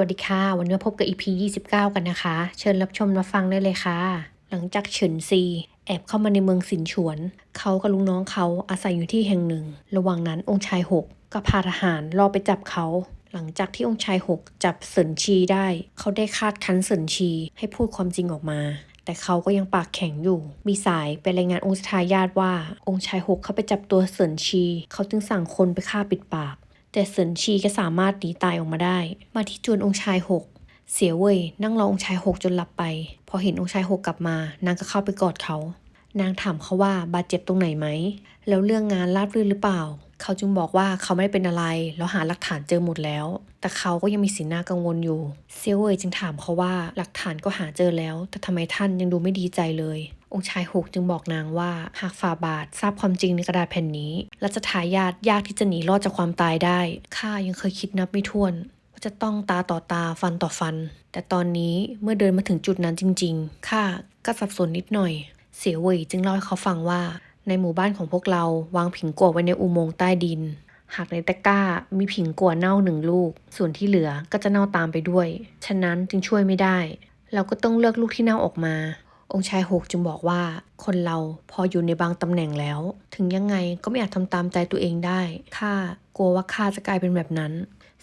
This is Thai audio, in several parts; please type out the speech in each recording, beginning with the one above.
วัสดีค่ะ วันนี้พบกับ EP 29 กันนะคะ เชิญรับชมรับฟังได้เลยค่ะ หลังจากเฉินซีแอบเข้ามาในเมืองสินฉวน เขากับลุงน้องเขาอาศัยอยู่ที่แห่งหนึ่ง ระหว่างนั้นองค์ชายหกก็พาทหารรอไปจับเขา หลังจากที่องค์ชายหกจับเสินชีได้ เขาได้คาดคั้นเสินชีให้พูดความจริงออกมา แต่เขาก็ยังปากแข็งอยู่ มีสายไปรายงานองค์ทายาทว่า องค์ชายหกเข้าไปจับตัวเสินชี เขาจึงสั่งคนไปฆ่าปิดปาก แต่เสินชีก็สามารถหนีตายออกมาได้ มาที่จวนองค์ชายหกเสียเว่ยนั่งรอองค์ชายหกจนหลับไป พอเห็นองค์ชายหกกลับมา นางก็เข้าไปกอดเขา นางถามเขาว่าบาดเจ็บตรงไหนไหม แล้วเรื่องงานราบรื่นหรือเปล่า เขาจึงบอกว่าเขาไม่ได้เป็นอะไร แล้วหาหลักฐานเจอหมดแล้ว แต่เขาก็ยังมีสีหน้ากังวลอยู่ เซียวเว่ยจึงถามเขาว่าหลักฐานก็หาเจอแล้ว แต่ทำไมท่านยังดูไม่ดีใจเลย องค์ชายหกจึงบอกนางว่าหากฝ่าบาททราบความจริงในกระดาษแผ่นนี้รัชทายาทยากที่จะหนีรอดจากความตายได้ข้ายังเคยคิดนับไม่ถ้วนว่าจะต้องตาต่อตาฟันต่อฟัน แต่ตอนนี้เมื่อเดินมาถึงจุดนั้นจริงๆข้าก็สับสนนิดหน่อย เสียเว่ยจึงเล่าให้เขาฟังว่า ในหมู่บ้านของพวกเราวางผิงกัวไว้ในอุโมงค์ใต้ดิน หากในตะกร้ามีผิงกัวเน่าหนึ่งลูก ส่วนที่เหลือก็จะเน่าตามไปด้วย ฉะนั้นจึงช่วยไม่ได้ เราก็ต้องเลือกลูกที่เน่าออกมา องค์ชายหกจึงบอกว่า คนเราพออยู่ในบางตำแหน่งแล้ว ถึงยังไงก็ไม่อาจทำตามใจตัวเองได้ข้ากลัวว่าข้าจะกลายเป็นแบบนั้น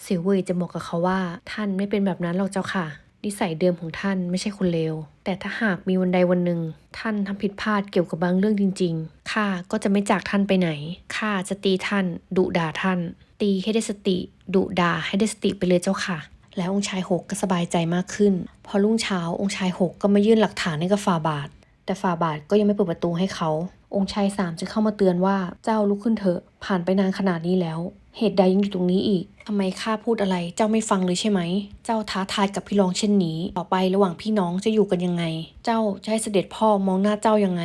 เสียวเว่ยจะบอกกับเขาว่า ท่านไม่เป็นแบบนั้นหรอกเจ้าค่ะ นิสัยเดิมของท่านไม่ใช่คนเลวแต่ถ้าหากมีวันใดวันหนึ่ง ท่านทำผิดพลาดเกี่ยวกับบางเรื่องจริงๆข้าก็จะไม่จากท่านไปไหนข้าจะตีท่าน ดุด่าท่าน ตีให้ได้สติ ดุด่าให้ได้สติไปเลยเจ้าค่ะ แล้วองค์ชายหกก็สบายใจมากขึ้น พอรุ่งเช้าองค์ชายหกก็มายื่นหลักฐานให้กับฝ่าบาท แต่ฝ่าบาทก็ยังไม่เปิดประตูให้เขา องค์ชายสามจึงเข้ามาเตือนว่าเจ้าลุกขึ้นเถอะผ่านไปนานขนาดนี้แล้ว เหตุใดยังอยู่ตรงนี้อีกทำไมข้าพูดอะไรเจ้าไม่ฟังเลยใช่ไหม เจ้าท้าทายกับพี่รองเช่นนี้ ต่อไประหว่างพี่น้องจะอยู่กันยังไง เจ้าจะให้เสด็จพ่อมองหน้าเจ้ายังไง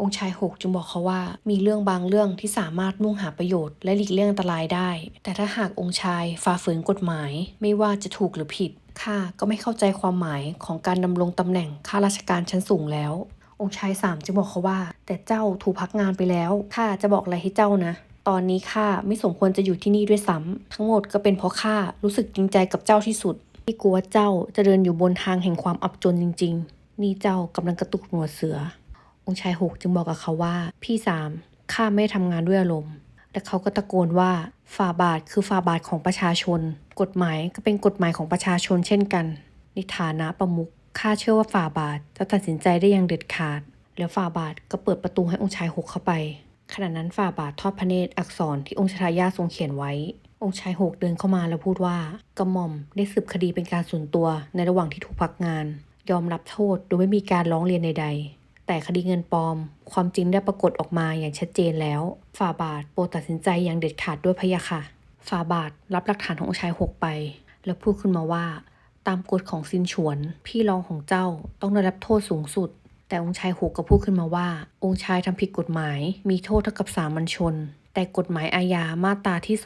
องค์ชายหกจึงบอกเขาว่า มีเรื่องบางเรื่องที่สามารถมุ่งหาประโยชน์และหลีกเลี่ยงอันตรายได้ แต่ถ้าหากองค์ชายฝ่าฝืนกฎหมาย ไม่ว่าจะถูกหรือผิดข้าก็ไม่เข้าใจความหมายของการดำรงตำแหน่งข้าราชการชั้นสูงแล้ว องค์ชายสามจึงบอกเขาว่า แต่เจ้าถูกพักงานไปแล้วข้าจะบอกอะไรให้เจ้านะ ตอนนี้ข้าไม่สมควรจะอยู่ที่นี่ด้วยซ้ำทั้งหมดก็เป็นเพราะข้ารู้สึกจริงใจกับเจ้าที่สุดที่กลัวเจ้าจะเดินอยู่บนทางแห่งความอับจนจริง ๆ นี่เจ้ากำลังกระตุกหนวดเสือ องค์ชายหกจึงบอกกับเขาว่า พี่สามข้าไม่ได้ทำงานด้วยอารมณ์และเขาก็ตะโกนว่าฝ่าบาทคือฝ่าบาทของประชาชน กฎหมายก็เป็นกฎหมายของประชาชนเช่นกัน ในฐานะประมุขข้าเชื่อว่าฝ่าบาทจะตัดสินใจได้อย่างเด็ดขาด แล้วฝ่าบาทก็เปิดประตูให้องค์ชายหกเข้าไป ขณะนั้นฝ่าบาททอดพระเนตรอักษรที่องค์ชายาทรงเขียนไว้ องค์ชายหกเดินเข้ามาแล้วพูดว่ากระหม่อมได้สืบคดีเป็นการส่วนตัวในระหว่างที่ถูกพักงาน ยอมรับโทษโดยไม่มีการร้องเรียนใดๆ แต่คดีเงินปลอม ความจริงได้ปรากฏออกมาอย่างชัดเจนแล้ว ฝ่าบาทโปรดตัดสินใจอย่างเด็ดขาดด้วยพะยะค่ะ ฝ่าบาทรับหลักฐานขององค์ชายหกไป แล้วพูดขึ้นมาว่า ตามกฎของซินฉวน พี่รองของเจ้าต้องได้รับโทษสูงสุด แต่องค์ชายหกก็พูดขึ้นมาว่า องค์ชายทำผิดกฎหมาย มีโทษเท่ากับสามัญชน แต่กฎหมายอาญามาตราที่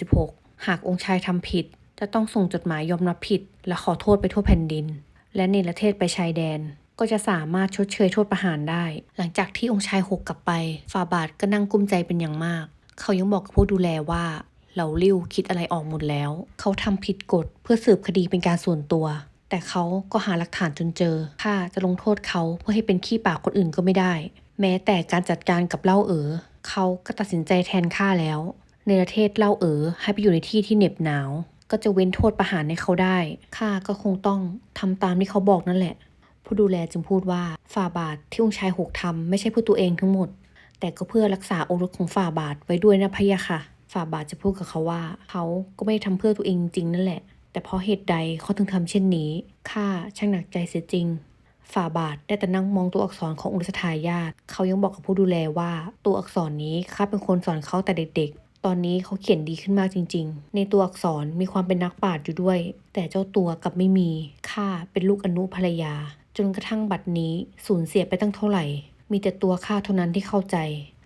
236 หากองค์ชายทำผิด จะต้องส่งจดหมายยอมรับผิด และขอโทษไปทั่วแผ่นดิน และเนรเทศไปชายแดน ก็จะสามารถชดเชยโทษประหารได้ หลังจากที่องค์ชายหกกลับไปฝ่าบาทก็นั่งกุ้มใจเป็นอย่างมาก เขายังบอกกับผู้ดูแลว่าเหล่าลิ่วคิดอะไรออกหมดแล้ว เขาทำผิดกฎเพื่อสืบคดีเป็นการส่วนตัว แต่เขาก็หาหลักฐานจนเจอข้าจะลงโทษเขาเพื่อให้เป็นขี้ปากคนอื่นก็ไม่ได้ แม้แต่การจัดการกับเล่าเอ๋อเขาก็ตัดสินใจแทนข้าแล้ว ในประเทศเล่าเอ๋อให้ไปอยู่ในที่ที่เหน็บหนาว ก็จะเว้นโทษประหารให้เขาได้ข้าก็คงต้องทำตามที่เขาบอกนั่นแหละ ผู้ดูแลจึงพูดว่าฝ่าบาทที่องค์ชายหกทำไม่ใช่เพื่อตัวเองทั้งหมด แต่ก็เพื่อรักษาโอรสของฝ่าบาทไว้ด้วยนะพะยะค่ะ ฝ่าบาทจะพูดกับเขาว่า เขาก็ไม่ได้ทำเพื่อตัวเองจริงนั่นแหละ แต่เพราะเหตุใดเขาถึงทำเช่นนี้ข้าช่างหนักใจเสียจริงฝ่าบาทได้แต่นั่งมองตัวอักษรของอุลสทายาทเขายังบอกกับผู้ดูแลว่า ตัวอักษรนี้ข้าเป็นคนสอนเขาแต่เด็กๆ ตอนนี้เขาเขียนดีขึ้นมากจริง ๆ ในตัวอักษรมีความเป็นนักปราชญ์อยู่ด้วย แต่เจ้าตัวกลับไม่มีข้าเป็นลูกอนุภรรยา จนกระทั่งบัดนี้สูญเสียไปตั้งเท่าไหร่ มีแต่ตัวข้าเท่านั้นที่เข้าใจ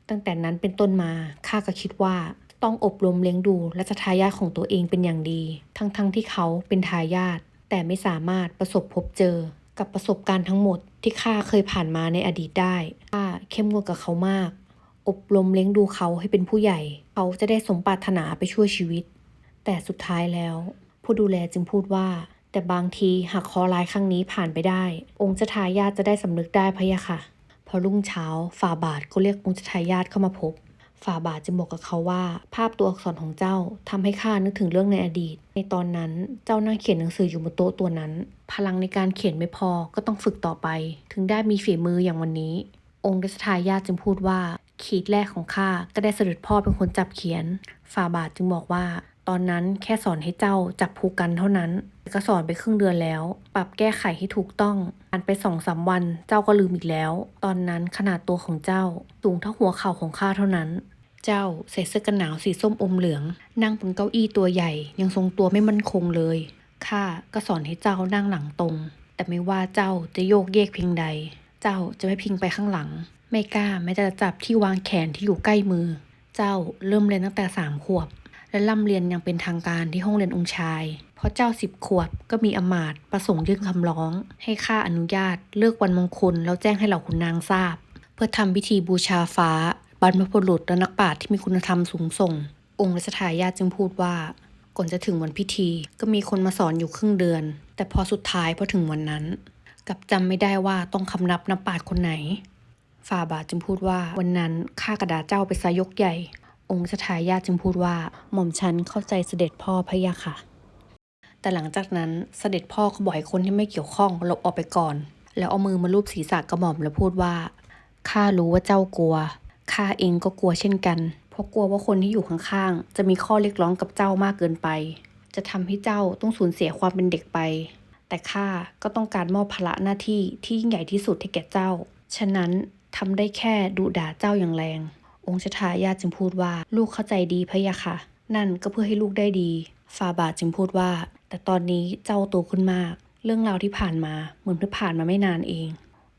ตั้งแต่นั้นเป็นต้นมาข้าก็คิดว่า ต้องอบรมเลี้ยงดูและทายาทของตัวเองเป็นอย่างดี ทั้งๆทที่เขาเป็นทายาทแต่ไม่สามารถประสบพบเจอ กับประสบการณ์ทั้งหมดที่ข้าเคยผ่านมาในอดีตได้ข้าเข้มงวดกับเขามาก อบรมเลี้ยงดูเขาให้เป็นผู้ใหญ่ เขาจะได้สมปรารถนาไปช่วยชีวิต แต่สุดท้ายแล้ว ผู้ดูแลจึงพูดว่า แต่บางทีหากคอร้ายครั้งนี้ผ่านไปได้ องค์เจ้าทายาทจะได้สำนึกได้พะยะค่ะ พอรุ่งเช้าฝ่าบาทก็เรียกองค์เจ้าทายาทเข้ามาพบ ฝ่าบาทจึงบอกกับเขาว่า ภาพตัวอักษรของเจ้าทำให้ข้านึกถึงเรื่องในอดีต ในตอนนั้นเจ้านั่งเขียนหนังสืออยู่บนโต๊ะตัวนั้น พลังในการเขียนไม่พอก็ต้องฝึกต่อไป ถึงได้มีฝีมืออย่างวันนี้ องค์รัชทายาทจึงพูดว่าขีดแรกของข้าก็ได้เสด็จพ่อเป็นคนจับเขียน ฝ่าบาทจึงบอกว่า ตอนนั้นแค่สอนให้เจ้าจับผูกกันเท่านั้น ก็สอนไปครึ่งเดือนแล้ว ปรับแก้ไขให้ถูกต้องอันไปสองสามวันเจ้าก็ลืมอีกแล้ว ตอนนั้นขนาดตัวของเจ้าสูงเท่าหัวเข่าของข้าเท่านั้น เจ้าใส่เสื้อกันหนาวสีส้มอมเหลือง นั่งบนเก้าอี้ตัวใหญ่ ยังทรงตัวไม่มั่นคงเลยข้าก็สอนให้เจ้านั่งหลังตรง แต่ไม่ว่าเจ้าจะโยกเยกเพียงใด เจ้าจะไม่พิงไปข้างหลัง ไม่กล้าแม้แต่จะจับที่วางแขนที่อยู่ใกล้มือ เจ้าเริ่มเรียนตั้งแต่สามขวบ และร่ำเรียนอย่างเป็นทางการที่ห้องเรียนองค์ชาย เพราะเจ้าสิบขวบก็มีอมาตย์ประสงค์ยื่นคำร้อง ให้ข้าอนุญาตเลือกวันมงคลแล้วแจ้งให้เหล่าขุนนางทราบ เพื่อทำพิธีบูชาฟ้า บรรพบุรุษและนักปราชญ์ที่มีคุณธรรมสูงส่ง องค์รัชทายาทจึงพูดว่าก่อนจะถึงวันพิธีก็มีคนมาสอนอยู่ครึ่งเดือน แต่พอสุดท้ายพอถึงวันนั้นกับจำไม่ได้ว่าต้องคำนับนับปราชญ์คนไหน ฝ่าบาทจึงพูดว่าวันนั้นข้ากระดาเจ้าไปซะยกใหญ่ องค์สทายาจึงพูดว่าหม่อมฉันเข้าใจเสด็จพ่อพะยะค่ะ แต่หลังจากนั้นเสด็จพ่อก็บอกให้คนที่ไม่เกี่ยวข้องหลบออกไปก่อน แล้วเอามือมาลูบศีรษะกระหม่อมแล้วพูดว่าข้ารู้ว่าเจ้ากลัวข้าเองก็กลัวเช่นกัน เพราะกลัวว่าคนที่อยู่ข้างๆจะมีข้อเรียกร้องกับเจ้ามากเกินไป จะทำให้เจ้าต้องสูญเสียความเป็นเด็กไป แต่ข้าก็ต้องการมอบภาระหน้าที่ที่ยิ่งใหญ่ที่สุดให้แก่เจ้า ฉะนั้นทำได้แค่ดุด่าเจ้าอย่างแรง องค์ชทายาจึงพูดว่าลูกเข้าใจดีพะยะค่ะ นั่นก็เพื่อให้ลูกได้ดี ฟาบาจึงพูดว่า แต่ตอนนี้เจ้าโตขึ้นมาก เรื่องราวที่ผ่านมาเหมือนเพิ่งผ่านมาไม่นานเอง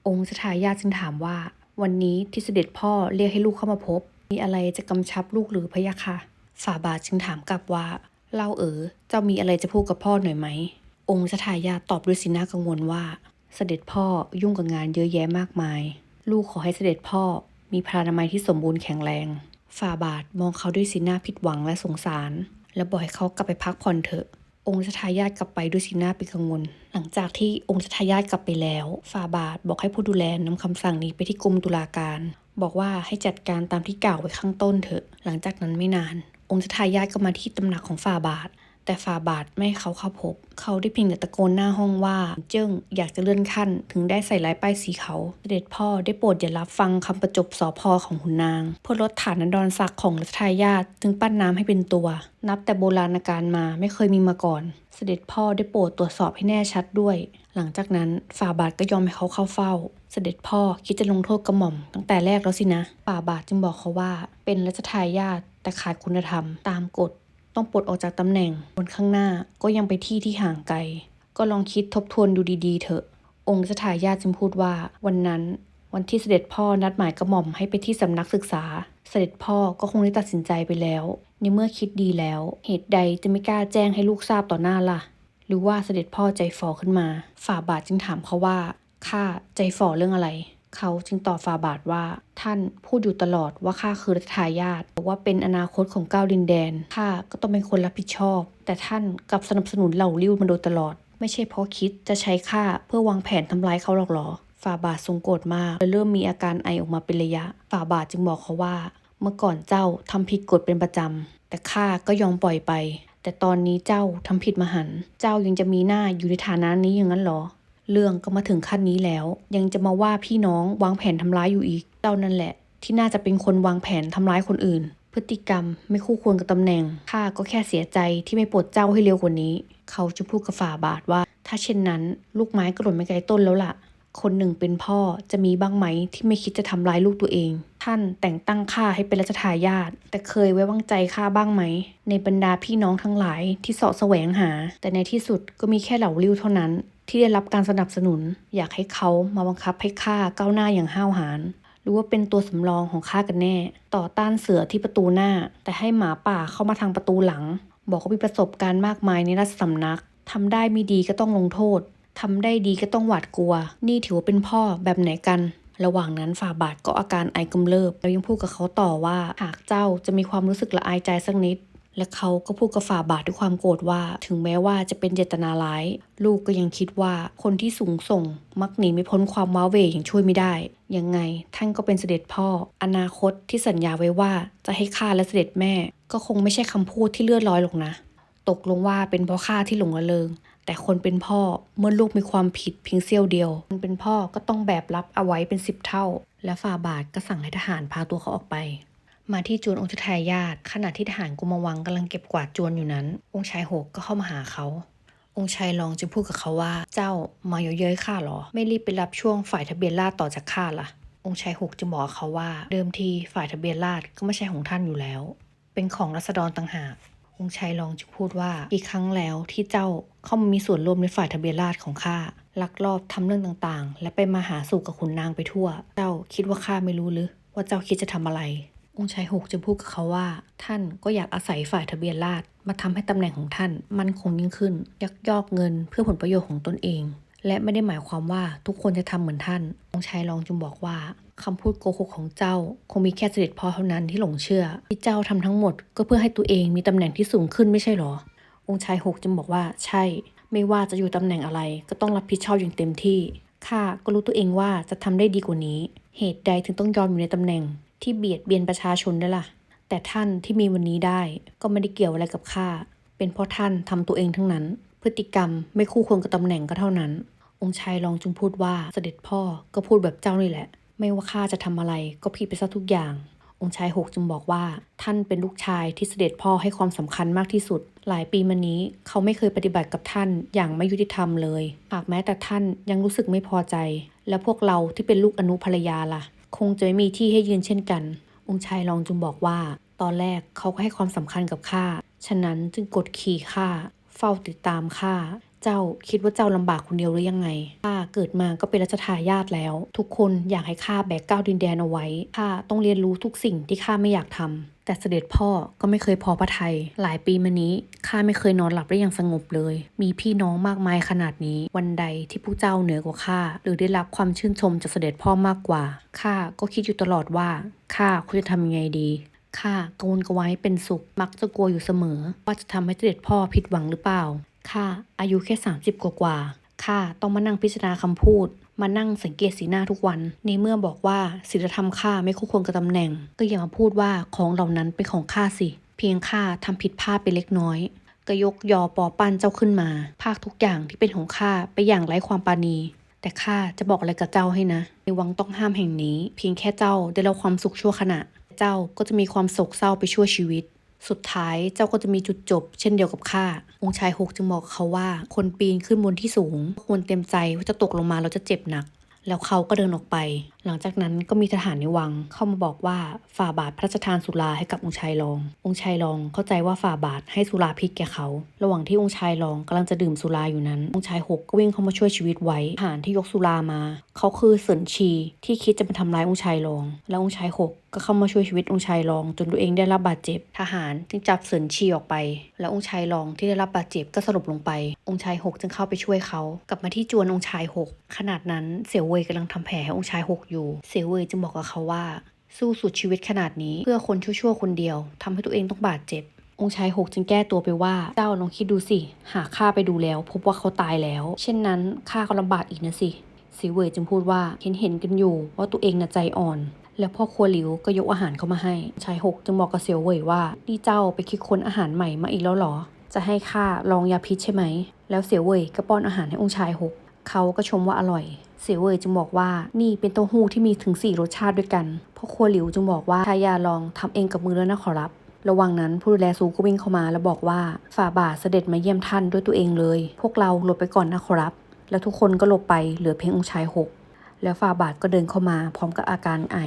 องค์ชทายาจึงถามว่า วันนี้ที่เสด็จพ่อเรียกให้ลูกเข้ามาพบ มีอะไรจะกำชับลูกหรือพะยะค่ะฝาบาจึงถามกลับว่าเล่าเอ๋อเจ้ามีอะไรจะพูดกับพ่อหน่อยไหม องค์ชทายาตอบด้วยสีหน้ากังวลว่า เสด็จพ่อยุ่งกับงานเยอะแยะมากมาย ลูกขอให้เสด็จพ่อ มีพลานามัยที่สมบูรณ์แข็งแรงฝ่าบาทมองเขาด้วยสีหน้าผิดหวังและสงสาร และบอกให้เขากลับไปพักผ่อนเถอะ องค์ชทายาทกลับไปด้วยสีหน้าเป็นกังวล หลังจากที่องค์ชทายาทกลับไปแล้วฝ่าบาทบอกให้ผู้ดูแลนำคำสั่งนี้ไปที่กรมตุลาการ บอกว่าให้จัดการตามที่กล่าวไว้ข้างต้นเถอะ หลังจากนั้นไม่นาน องค์ชทายาทก็มาที่ตำหนักของฝ่าบาท แต่ฝ่าบาทไม่ให้เขาเข้าพบ เขาได้เพียงแต่ตะโกนหน้าห้องว่า เจิ้งอยากจะเลื่อนขั้น ถึงได้ใส่ร้ายป้ายสีเขาเสด็จพ่อได้โปรดอย่ารับฟังคำประจบสอพอของหุนนางเพื่อลดฐานันดรศักดิ์ของรัชทายาทจึงปั้นน้ำให้เป็นตัว นับแต่โบราณกาลมาไม่เคยมีมาก่อน เสด็จพ่อได้โปรดตรวจสอบให้แน่ชัดด้วย หลังจากนั้นฝ่าบาทก็ยอมให้เขาเข้าเฝ้า เสด็จพ่อคิดจะลงโทษกระหม่อมตั้งแต่แรกแล้วสินะฝ่าบาทจึงบอกเขาว่า เป็นรัชทายาทแต่ขาดคุณธรรมตามกฎ ต้องปลดออกจากตำแหน่งบนข้างหน้าก็ยังไปที่ที่ห่างไกล ก็ลองคิดทบทวนดูดีๆเถอะ องค์สถายาจึงพูดว่า วันนั้นวันที่เสด็จพ่อนัดหมายกระหม่อมให้ไปที่สำนักศึกษา เสด็จพ่อก็คงได้ตัดสินใจไปแล้ว ในเมื่อคิดดีแล้ว เหตุใดจะไม่กล้าแจ้งให้ลูกทราบต่อหน้าล่ะ หรือว่าเสด็จพ่อใจฝ่อขึ้นมา ฝ่าบาทจึงถามเขาว่าข้าใจฝ่อเรื่องอะไร เขาจึงตอบฝ่าบาทว่า ท่านพูดอยู่ตลอดว่าข้าคือรัชทายาทบอกว่าเป็นอนาคตของก้าวดินแดนข้าก็ต้องเป็นคนรับผิดชอบ แต่ท่านกลับสนับสนุนเหล่าลิ้วมาโดยตลอด ไม่ใช่เพราะคิดจะใช้ข้าเพื่อวางแผนทำร้ายเขาหรอกหรอฝ่าบาททรงโกรธมากและเริ่มมีอาการไอออกมาเป็นระยะฝ่าบาทจึงบอกเขาว่า เมื่อก่อนเจ้าทำผิดกฎเป็นประจำแต่ข้าก็ยอมปล่อยไป แต่ตอนนี้เจ้าทำผิดมหันเจ้ายังจะมีหน้าอยู่ในฐานะนี้อย่างนั้นหรอ เรื่องก็มาถึงขั้นนี้แล้ว ยังจะมาว่าพี่น้องวางแผนทำร้ายอยู่อีกเจ้านั่นแหละ ที่น่าจะเป็นคนวางแผนทำร้ายคนอื่น พฤติกรรมไม่คู่ควรกับตำแหน่งข้าก็แค่เสียใจที่ไม่ปลดเจ้าให้เร็วกว่านี้ เขาจะพูดกับฝ่าบาทว่า ถ้าเช่นนั้น ลูกไม้ก็หล่นไม่ไกลต้นแล้วล่ะ คนหนึ่งเป็นพ่อจะมีบ้างไหมที่ไม่คิดจะทำร้ายลูกตัวเอง ท่านแต่งตั้งข้าให้เป็นรัชทายาทแต่เคยไว้วางใจข้าบ้างไหม ในบรรดาพี่น้องทั้งหลายที่เสาะแสวงหา แต่ในที่สุดก็มีแค่เหล่าริ้วเท่านั้น ที่ได้รับการสนับสนุน อยากให้เขามาบังคับให้ข้าก้าวหน้าอย่างห้าวหาญหรือว่าเป็นตัวสำรองของข้ากันแน่ ต่อต้านเสือที่ประตูหน้า แต่ให้หมาป่าเข้ามาทางประตูหลัง บอกว่ามีประสบการณ์มากมายในราชสำนักทำได้ไม่ดีก็ต้องลงโทษทำได้ดีก็ต้องหวาดกลัว นี่ถือว่าเป็นพ่อแบบไหนกัน ระหว่างนั้นฝ่าบาทก็อาการไอกำเริบ แล้วยังพูดกับเขาต่อว่า หากเจ้าจะมีความรู้สึกละอายใจสักนิด และเขาก็พูดกับฝ่าบาทด้วยความโกรธว่า ถึงแม้ว่าจะเป็นเจตนาร้าย ลูกก็ยังคิดว่าคนที่สูงส่ง มักหนีไม่พ้นความว้าเหวอย่างช่วยไม่ได้ ยังไงท่านก็เป็นเสด็จพ่อ อนาคตที่สัญญาไว้ว่าจะให้ข้าและเสด็จแม่ ก็คงไม่ใช่คำพูดที่เลื่อนลอยหรอกนะ ตกลงว่าเป็นเพราะข้าที่หลงระเริง แต่คนเป็นพ่อเมื่อลูกมีความผิดเพียงเสี้ยวเดียวคนเป็นพ่อก็ต้องแบกรับเอาไว้เป็นสิบเท่า และฝ่าบาทก็สั่งให้ทหารพาตัวเขาออกไป มาที่จวนองค์ชุทายาตขณะที่ทหารกุมวังกำลังเก็บกวาดจวนอยู่นั้น องค์ชายหกก็เข้ามาหาเขา องค์ชายรองจึงพูดกับเขาว่า เจ้ามาเยอะเย้ยข้าหรอ ไม่รีบไปรับช่วงฝ่ายทะเบียนราษต่อจากข้าล่ะ องค์ชายหกจึงบอกเขาว่า เดิมทีฝ่ายทะเบียนราษก็ไม่ใช่ของท่านอยู่แล้ว เป็นของรัษฎรต่างหากองค์ชายรองจึงพูดว่าอีกครั้งแล้วที่เจ้าเข้ามามีส่วนร่วมในฝ่ายทะเบียนราษของข้าลักลอบทำเรื่องต่างๆ และไปมาหาสู่กับขุนนางไปทั่ว เจ้าคิดว่าข้าไม่รู้หรือว่าเจ้าคิดจะทำอะไร องค์ชายหกจึงพูดกับเขาว่า ท่านก็อยากอาศัยฝ่ายทะเบียนราษฎรมาทำให้ตำแหน่งของท่านมั่นคงยิ่งขึ้น ยักยอกเงินเพื่อผลประโยชน์ของตนเอง และไม่ได้หมายความว่าทุกคนจะทำเหมือนท่าน องค์ชายรองจึงบอกว่าคำพูดโกหกของเจ้า คงมีแค่เสด็จพ่อเท่านั้นที่หลงเชื่อ ที่เจ้าทำทั้งหมด ก็เพื่อให้ตัวเองมีตำแหน่งที่สูงขึ้นไม่ใช่หรอ องค์ชายหกจึงบอกว่า ใช่ ไม่ว่าจะอยู่ตำแหน่งอะไร ก็ต้องรับผิดชอบอย่างเต็มที่ข้าก็รู้ตัวเองว่าจะทำได้ดีกว่านี้ เหตุใดถึงต้องยอมอยู่ในตำแหน่ง ที่เบียดเบียนประชาชนได้ล่ะ แต่ท่านที่มีวันนี้ได้ก็ไม่ได้เกี่ยวอะไรกับข้า เป็นเพราะท่านทำตัวเองทั้งนั้น พฤติกรรมไม่คู่ควรกับตำแหน่งก็เท่านั้น องค์ชายรองจึงพูดว่าเสด็จพ่อก็พูดแบบเจ้านี่แหละ ไม่ว่าข้าจะทำอะไรก็ผิดไปซะทุกอย่าง องค์ชายหกจึงบอกว่า ท่านเป็นลูกชายที่เสด็จพ่อให้ความสำคัญมากที่สุด หลายปีมานี้เขาไม่เคยปฏิบัติกับท่านอย่างไม่ยุติธรรมเลย หากแม้แต่ท่านยังรู้สึกไม่พอใจ และพวกเราที่เป็นลูกอนุภรรยาล่ะ คงจะไม่มีที่ให้ยืนเช่นกัน องค์ชายรองจึงบอกว่า ตอนแรกเขาก็ให้ความสำคัญกับข้า ฉะนั้นจึงกดขี่ข้า เฝ้าติดตามข้า เจ้าคิดว่าเจ้าลำบากคนเดียวหรือยังไง ข้าเกิดมาก็เป็นรัชทายาทแล้ว ทุกคนอยากให้ข้าแบกก้าวดินแดนเอาไว้ ข้าต้องเรียนรู้ทุกสิ่งที่ข้าไม่อยากทำ แต่เสด็จพ่อก็ไม่เคยพอพระทยัยหลายปีมานี้ข้าไม่เคยนอนหลับได้อย่างสงบเลย มีพี่น้องมากมายขนาดนี้วันใดที่ผู้เจ้าเหนือกว่าข้าหรือได้รับความชื่นชมจากเสด็จพ่อมากกว่าข้าก็คิดอยู่ตลอดว่าข้าควรจะทำยังไงดีข้ากระวนกระวายเป็นสุขมักจะกลัวอยู่เสมอ ว่าจะทำให้เสด็จพ่อผิดหวังหรือเปล่าข้าอายุแค่ 30 กว่ากว่าข้าต้องมานั่งพิจารณาคำพูด มานั่งสังเกตสีหน้าทุกวัน ในเมื่อบอกว่าศีลธรรมข้าไม่คู่ควรกับตำแหน่ง ก็อย่ามาพูดว่าของเหล่านั้นเป็นของข้าสิ เพียงข้าทำผิดพลาดไปเล็กน้อยก็ยกยอปอปั้นเจ้าขึ้นมา ภาคทุกอย่างที่เป็นของข้าไปอย่างไร้ความปราณี แต่ข้าจะบอกอะไรกับเจ้าให้นะ ในวังต้องห้ามแห่งนี้ เพียงแค่เจ้าได้รับความสุขชั่วขณะ เจ้าก็จะมีความโศกเศร้าไปชั่วชีวิต สุดท้ายเจ้าก็จะมีจุดจบ เช่นเดียวกับข้า องค์ชายหกจึงบอกเขาว่า คนปีนขึ้นบนที่สูง ควรเต็มใจว่าจะตกลงมาแล้วจะเจ็บหนัก แล้วเขาก็เดินออกไป หลังจากนั้นก็มีทหารในวังเข้ามาบอกว่าฝ่าบาทพระราชทานสุราให้กับองค์ชายรอง องค์ชายรองเข้าใจว่าฝ่าบาทให้สุราพิษแก่เขา ระหว่างที่องค์ชายรองกำลังจะดื่มสุราอยู่นั้น องค์ชายหกก็วิ่งเข้ามาช่วยชีวิตไว้ทหารที่ยกสุรามา เขาคือเสินชีที่คิดจะมาทำร้ายองค์ชายรอง แล้วองค์ชายหกก็เข้ามาช่วยชีวิตองค์ชายรอง จนตัวเองได้รับบาดเจ็บ ทหารจึงจับเสินชีออกไป แล้วองค์ชายรองที่ได้รับบาดเจ็บก็สลบลงไป องค์ชายหกจึงเข้าไปช่วยเขา กลับมาที่จวนองค์ชายหกขนาดนั้นเสี่ยวเวยกำลังทำแผลให้องค์ชายหกอยู่เสี่ยวเวยจึงบอกกับเขาว่า สู้สุดชีวิตขนาดนี้เพื่อคนชั่วๆคนเดียวทำให้ตัวเองต้องบาดเจ็บ องค์ชายหกจึงแก้ตัวไปว่าเจ้าลองคิดดูสิ หากข้าไปดูแล้ว พบว่าเขาตายแล้ว เช่นนั้นข้าก็ลำบากอีกนะสิเสียเวยจึงพูดว่าเห็นเห็นกันอยู่ว่าตัวเองน่ะใจอ่อนแล้วพ่อครัวหลิวก็ยกอาหารเข้ามาให้ ชายหกจึงบอกกับเสียวเว่ยว่านี่เจ้าไปคิดค้นอาหารใหม่มาอีกแล้วเหรอ จะให้ข้าลองยาพิษใช่ไหม แล้วเสียวเว่ยก็ป้อนอาหารให้องค์ชายหก เขาก็ชมว่าอร่อย เสียวเว่ยจึงบอกว่านี่เป็นเต้าหู้ที่มีถึง 4 รสชาติด้วยกันพ่อครัวหลิวจึงบอกว่าชายาลองทำเองกับมือแล้วนะขอรับ ระหว่างนั้นผู้ดูแลซูก็วิ่งเข้ามาแล้วบอกว่าฝ่าบาทเสด็จมาเยี่ยมท่านด้วยตัวเองเลย พวกเราหลบไปก่อนนะขอรับ แล้วทุกคนก็หลบไปเหลือเพียงองค์ชายหกแล้วฝ่าบาทก็เดินเข้ามาพร้อมกับอาการไอ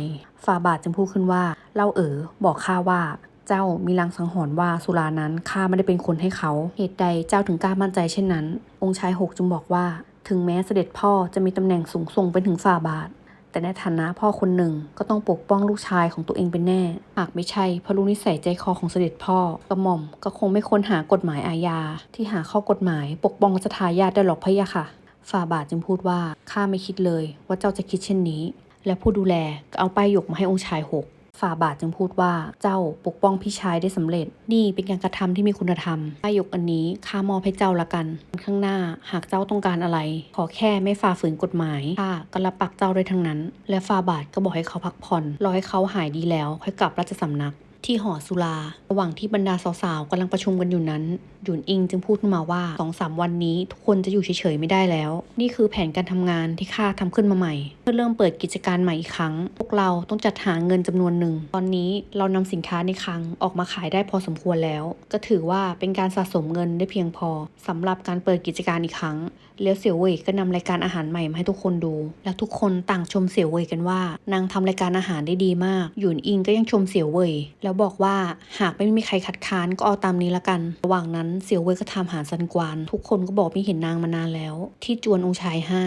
ฝ่าบาทจึงพูดขึ้นว่าเล่าเอ๋อบอกข้าว่าเจ้ามีลางสังหรณ์ว่าสุรานั้นข้าไม่ได้เป็นคนให้เขา เหตุใดเจ้าถึงกล้ามั่นใจเช่นนั้น องค์ชายหกจึงบอกว่า ถึงแม้เสด็จพ่อจะมีตำแหน่งสูงส่งเป็นถึงฝ่าบาท แต่ในฐานะพ่อคนหนึ่งก็ต้องปกป้องลูกชายของตัวเองเป็นแน่ หากไม่ใช่เพราะรู้นิสัยใจคอของเสด็จพ่อกระหม่อมก็คงไม่ค้นหากฎหมายอาญาที่หาข้อกฎหมายปกป้องรัชทายาทได้หรอกพะยะค่ะ ฝ่าบาทจึงพูดว่าข้าไม่คิดเลยว่าเจ้าจะคิดเช่นนี้ และผู้ดูแลก็เอาป้ายหยกมาให้องค์ชายหก ฝ่าบาทจึงพูดว่าเจ้าปกป้องพี่ชายได้สำเร็จ นี่เป็นการกระทำที่มีคุณธรรมข้ายกอันนี้ข้ามอบให้เจ้าละกัน ข้างหน้าหากเจ้าต้องการอะไร ขอแค่ไม่ฝ่าฝืนกฎหมายข้าก็รับปากเจ้าได้ทั้งนั้น และฝ่าบาทก็บอกให้เขาพักผ่อนรอให้เขาหายดีแล้ว ค่อยกลับราชสำนัก ที่หอสุรา ระหว่างที่บรรดาสาวๆกำลังประชุมกันอยู่นั้น หยุนอิงจึงพูดมาว่าสองสามวันนี้ทุกคนจะอยู่เฉยๆไม่ได้แล้ว นี่คือแผนการทำงานที่ข้าทำขึ้นมาใหม่ เพื่อเริ่มเปิดกิจการใหม่อีกครั้ง พวกเราต้องจัดหาเงินจำนวนหนึ่ง ตอนนี้เรานำสินค้าในคลังออกมาขายได้พอสมควรแล้ว ก็ถือว่าเป็นการสะสมเงินได้เพียงพอสำหรับการเปิดกิจการอีกครั้ง แล้วเสี่ยวเว่ยก็นำรายการอาหารใหม่มาให้ทุกคนดู และทุกคนต่างชมเสี่ยวเว่ยกันว่า นางทำรายการอาหารได้ดีมากหยุนอิงก็ยังชมเสี่ยวเว่ยแล้วบอกว่าหากไม่มีใครคัดค้านก็เอาตามนี้ละกัน ระหว่างนั้นเสี่ยวเว่ยก็ทำหาซันกวาน ทุกคนก็บอกไม่เห็นนางมานานแล้ว ที่จวนองค์ชายห้า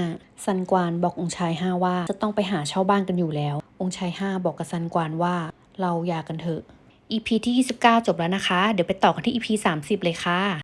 ซันกวานบอกองค์ชายห้าว่าจะต้องไปหาเช่าบ้านกันอยู่แล้ว องค์ชายห้าบอกกับซันกวานว่า เราหย่ากันเถอะ EP ที่ 29 จบแล้วนะคะ เดี๋ยวไปต่อกันที่ EP 30 เลยค่ะ